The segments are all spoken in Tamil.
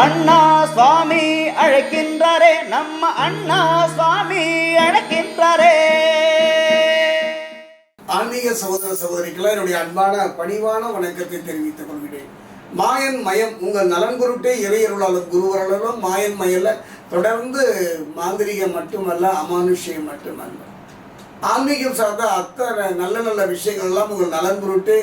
அண்ணா சுவாமி அழைக்கின்றாரே நம்ம அண்ணா சுவாமி அழைக்கின்றாரே. ஆன்மீக சகோதர சகோதரிக்கெல்லாம் என்னுடைய அன்பான பணிவான வணக்கத்தை தெரிவித்துக் கொள்கிறேன். மாயன் மயம் உங்கள் நலன் பொருட்டே இறையருளாளர் குருவருளாலும் மாயன் மயல்ல தொடர்ந்து மாந்திரிகம் மட்டுமல்ல அமானுஷ்யம் மட்டுமல்ல. ஆன்மீகம் சார்ந்த அத்தனை நல்ல நல்ல விஷயங்கள்லாம் உங்கள் நலன் பொருட்டு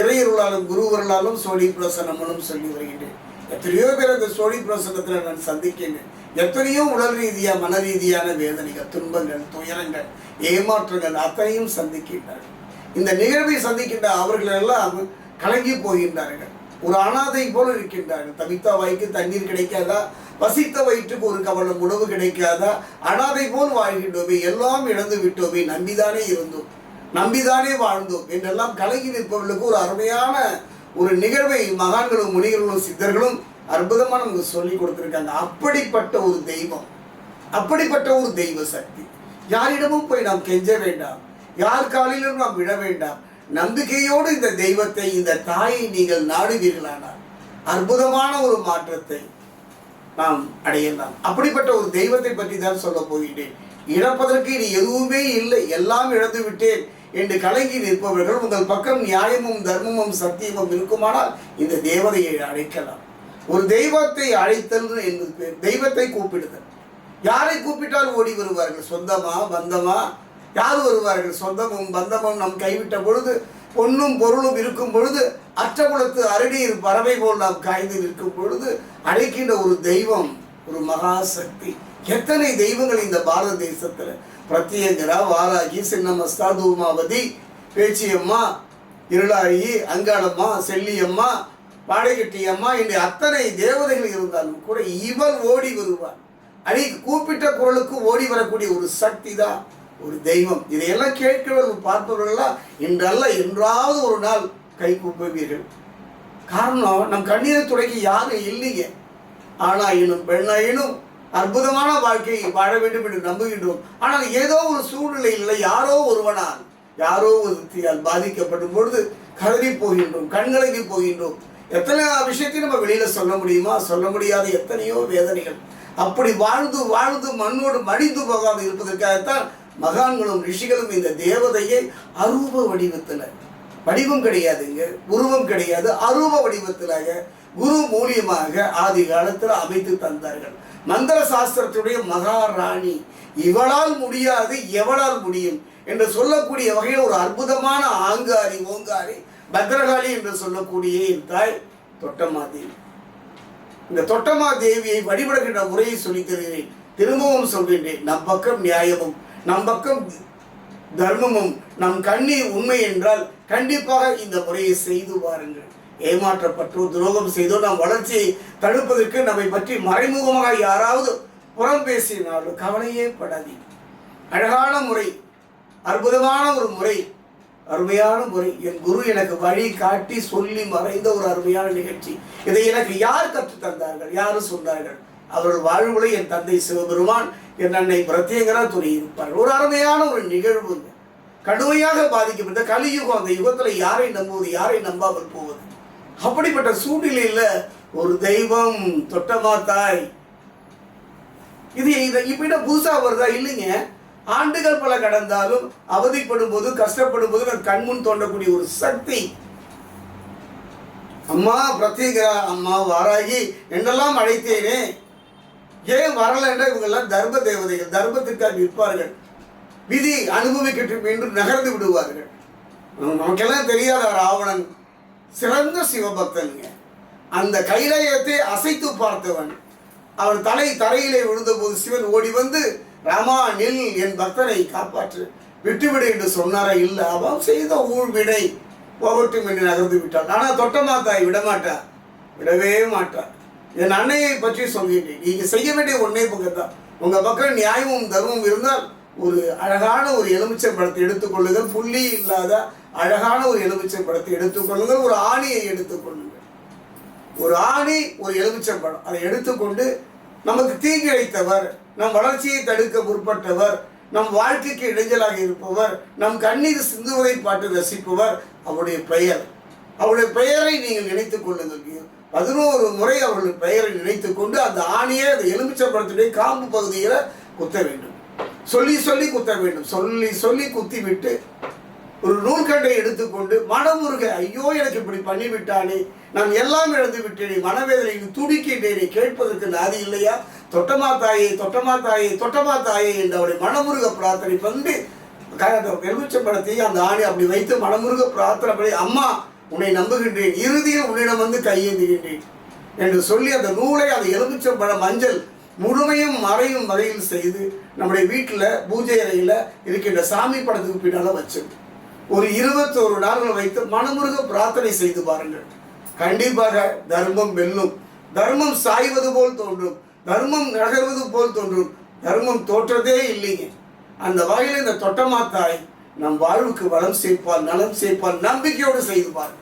இறையருளாலும் குருவருளாலும் சோழி பிரசன்னமனும் சொல்லி வருகின்றேன். எத்தனையோ பேர் அந்த சோழி பிரசனத்தில் நான் சந்திக்கின்றேன் எத்தனையோ உடல் ரீதியாக மன ரீதியான வேதனைகள் துன்பங்கள் துயரங்கள் ஏமாற்றங்கள் அத்தனையும் சந்திக்கின்றார்கள். இந்த நிகழ்வை சந்திக்கின்ற அவர்களெல்லாம் கலங்கி போகின்றார்கள். ஒரு அனாதை போல இருக்கின்றார்கள். தவித்த வாய்க்கு தண்ணீர் கிடைக்காதா? வசித்த வயிற்றுக்கு ஒரு கவலம் உணவு கிடைக்காதா? அனாதை போல் வாழ்கின்றோமே எல்லாம் இழந்து விட்டோமே நம்பிதானே இருந்தோம். நம்பிதானே வாழ்ந்தோம். என்றெல்லாம் கலங்கி நிற்பவர்களுக்கு ஒரு அருமையான ஒரு நிகழ்வை மகான்களும் முனிகளும் சித்தர்களும் அற்புதமாக நமக்கு சொல்லி கொடுத்திருக்காங்க. அப்படிப்பட்ட ஒரு தெய்வம் அப்படிப்பட்ட ஒரு தெய்வ சக்தி. யாரிடமும் போய் நாம் கெஞ்ச வேண்டாம். யார் காலிலும் நாம் விழ வேண்டாம். நம்பிக்கையோடு இந்த தெய்வத்தை இந்த தாயை நீங்கள் நாடுவீர்களானால் அற்புதமான ஒரு மாற்றத்தை நாம் அடையலாம். அப்படிப்பட்ட ஒரு தெய்வத்தை பற்றி தான் சொல்ல போகின்றேன். இழப்பதற்கு இனி எதுவுமே இல்லை. எல்லாம் இழந்து விட்டேன். என்று கலங்கி நிற்பவர்கள் உங்கள் பக்கம் நியாயமும் தர்மமும் சத்தியமும் இருக்குமானால் இந்த தேவதையை அழைக்கலாம். ஒரு தெய்வத்தை அழைத்தல் என்பது தெய்வத்தை கூப்பிடுதல். யாரை கூப்பிட்டால் ஓடி வருவார்கள்? சொந்தமா? பந்தமா? யார் வருவார்கள்? சொந்தமும் பந்தமும் நம் கைவிட்ட பொழுது பொன்னும் பொருளும் இருக்கும் பொழுது அற்றகுலத்து அருடியில் பறவை போல் நாம் காய்ந்து நிற்கும் பொழுது அழைக்கின்ற ஒரு தெய்வம் ஒரு மகாசக்தி. எத்தனை தெய்வங்கள் இந்த பாரத தேசத்துல? பிரத்யேகரா வாராகி சின்னமஸ்தா தூமாவதி பேச்சியம்மா இருளாயி அங்காளம்மா செல்லியம்மா பாடைகட்டி அம்மா என்று அத்தனை தேவதைகள் இருந்தாலும் கூட இவள் ஓடி வருவாள். அன்னைக்கு கூப்பிட்ட குரலுக்கு ஓடி வரக்கூடிய ஒரு சக்தி தான் ஒரு தெய்வம். இதையெல்லாம் கேட்கிறவர்கள் பார்ப்பவர்கள்லாம் இன்றல்ல என்றாவது ஒரு நாள் கை கூப்புவீர்கள். காரணம் நம் கண்ணீரை துடைக்க யாரும் இல்லைங்க. ஆனா இன்னும் பெண்ணாயினும் அற்புதமான வாழ்க்கையை வாழ வேண்டும் என்று நம்புகின்றோம். ஆனால் ஏதோ ஒரு சூழ்நிலையில் யாரோ ஒருவனால் யாரோ ஒரு தீயால் பாதிக்கப்படும் பொழுது கருதி போகின்றோம் கண்கலங்கி போகின்றோம். எத்தனை விஷயத்தையும் நம்ம வெளியில சொல்ல முடியுமா? சொல்ல முடியாத எத்தனையோ வேதனைகள். அப்படி வாழ்ந்து வாழ்ந்து மண்ணோடு மடிந்து போகாது இருப்பதற்காகத்தான் மகான்களும் ரிஷிகளும் இந்த தேவதையை அரூப வடிவத்தினர். வடிவம் கிடையாதுங்க உருவம் கிடையாது அருவ வடிவத்திலாக குரு மூலியமாக ஆதி காலத்தில் அமைத்து தந்தார்கள். மந்திர சாஸ்திரத்துடைய மகாராணி இவளால் முடியாது எவளால் முடியும் என்று சொல்லக்கூடிய வகையில் ஒரு அற்புதமான ஆங்காரி ஓங்காரி பத்ரகாளி என்று சொல்லக்கூடிய என் தாய் தொட்டமாதேவி இந்த தொட்டமா தேவியை வழிபடுகின்ற முறையை சொல்லித் தருகிறேன். திரும்பவும் சொல்கின்றேன் நம் பக்கம் நியாயமும் நம் பக்கம் தர்மமும் நம் கண்ணீர் உண்மை என்றால் கண்டிப்பாக இந்த முறையை செய்து பாருங்கள் ஏமாற்றப்பட்டோ துரோகம் செய்தோ நாம் வளர்ச்சியை தடுப்பதற்கு நம்மை பற்றி மறைமுகமாக யாராவது புறம் பேசினாலும் கவலையே படாதீங்க அழகான முறை அற்புதமான ஒரு முறை அருமையான முறை. என் குரு எனக்கு வழி காட்டி சொல்லி மறைந்த ஒரு அருமையான நிகழ்ச்சி. இதை எனக்கு யார் கற்றுத் தந்தார்கள் யாரும் சொன்னார்கள்? அவர்கள் வாழ்வுகளை என் தந்தை சிவபெருமான் என் அன்னை பிரத்யங்கரா துணை ஒரு அருமையான ஒரு நிகழ்வு கடுமையாக பாதிக்கப்பட்ட கலியுகம் அந்த யுகத்தில் யாரை நம்புவது யாரை நம்பாமல் போவது? அப்படிப்பட்ட சூழ்நிலையில் ஒரு தெய்வம் தொட்டமா தாய் இது இதை இப்படின்னா புதுசாக வருதா? இல்லைங்க. ஆண்டுகள் பல கடந்தாலும் அவதிப்படும் போது கஷ்டப்படும் போது நான் கண்முன் தோன்றக்கூடிய ஒரு சக்தி. அம்மா பிரத்யேகா அம்மா வாராகி என்றெல்லாம் அழைத்தேனே? ஏன் வரல என்ற இவங்கெல்லாம் தர்ம தேவதைகள் தர்மத்திற்காக நிற்பார்கள். விதி அனுபவிக்கட்டும் என்று நகர்ந்து விடுவார்கள். நமக்கெல்லாம் தெரியாத ராவணன் சிறந்த சிவபக்தனுங்க அந்த கைலாயத்தை அசைத்து பார்த்தவன் அவன் தலை தரையிலே விழுந்தபோது சிவன் ஓடி வந்து ராமா நில் என் பக்தனை காப்பாற்று. விட்டுவிடு என்று சொன்னாரா? இல்லை அவன் செய்த ஊழ்வினை போகட்டும் என்று நகர்ந்து விட்டான். ஆனால் தொட்டமாத்தாய் விடமாட்டா? விடவே மாட்டார் என் அன்னையை பற்றி சொல்கின்றேன் நீங்கள் செய்ய வேண்டிய ஒன்னே பக்கம் தான் பக்கம் நியாயமும் தர்மம் இருந்தால் ஒரு அழகான ஒரு எலுமிச்சை பழத்தை எடுத்துக்கொள்ளுங்கள். புள்ளி இல்லாத அழகான ஒரு எலுமிச்சை படத்தை எடுத்துக்கொள்ளுங்கள். ஒரு ஆணியை எடுத்துக்கொள்ளுங்கள். ஒரு ஆணி ஒரு எலுமிச்சை படம் அதை எடுத்துக்கொண்டு நமக்கு தீங்கிழைத்தவர் நம் வளர்ச்சியை தடுக்க முற்பட்டவர் நம் வாழ்க்கைக்கு இடைஞ்சலாக இருப்பவர் நம் கண்ணீர் சிந்துவதை பாட்டு ரசிப்பவர் அவருடைய பெயர். அவருடைய பெயரை நீங்கள் நினைத்துக் கொள்ளுங்கள். பதினோரு முறை அவர்கள் பெயரை நினைத்துக் கொண்டு அந்த ஆணியை அந்த எலுமிச்சம்பழத்துடைய காம்பு பகுதியில் குத்த வேண்டும். சொல்லி சொல்லி குத்த வேண்டும். சொல்லி சொல்லி குத்தி விட்டு ஒரு நூல்கண்டை எடுத்துக்கொண்டு மனமுருக ஐயோ எனக்கு இப்படி பண்ணிவிட்டானே. நான் எல்லாம் இழந்து விட்டேனே. மனவேதனையில் துடிக்கின்றேனே கேட்பதற்கு நாதி இல்லையா? தொட்டமா தாயே தொட்டமா தாயே தொட்டமா தாயே என்று அவரை மனமுருக பிரார்த்தனை பண்ணி எலுமிச்சம்பழத்தை அந்த ஆணி அப்படி வைத்து மனமுருக பிரார்த்தனை பண்ணி அம்மா உன்னை நம்புகின்றேன். இறுதியில் உன்னிடம் வந்து கையேந்துகின்றேன். என்று சொல்லி அந்த நூலை அந்த எலுமிச்சம்பழ மஞ்சள் முழுமையும் மறையும் வரையில் செய்து நம்முடைய வீட்டில் பூஜை அறையில் இருக்கின்ற சாமி படத்துக்கு பின்னால் வச்சது. ஒரு இருபத்தோரு நாள்கள் வைத்து மனமுருக பிரார்த்தனை செய்து பாருங்கள். கண்டிப்பாக தர்மம் வெல்லும். தர்மம் சாய்வது போல் தோன்றும். தர்மம் நகர்வது போல் தோன்றும். தர்மம் தோற்றதே இல்லைங்க. அந்த வகையில் இந்த தொட்டமாத்தாய் நம் வாழ்வுக்கு வளம் சேர்ப்பார் நலம் சேர்ப்பார் நம்பிக்கையோடு செய்வார்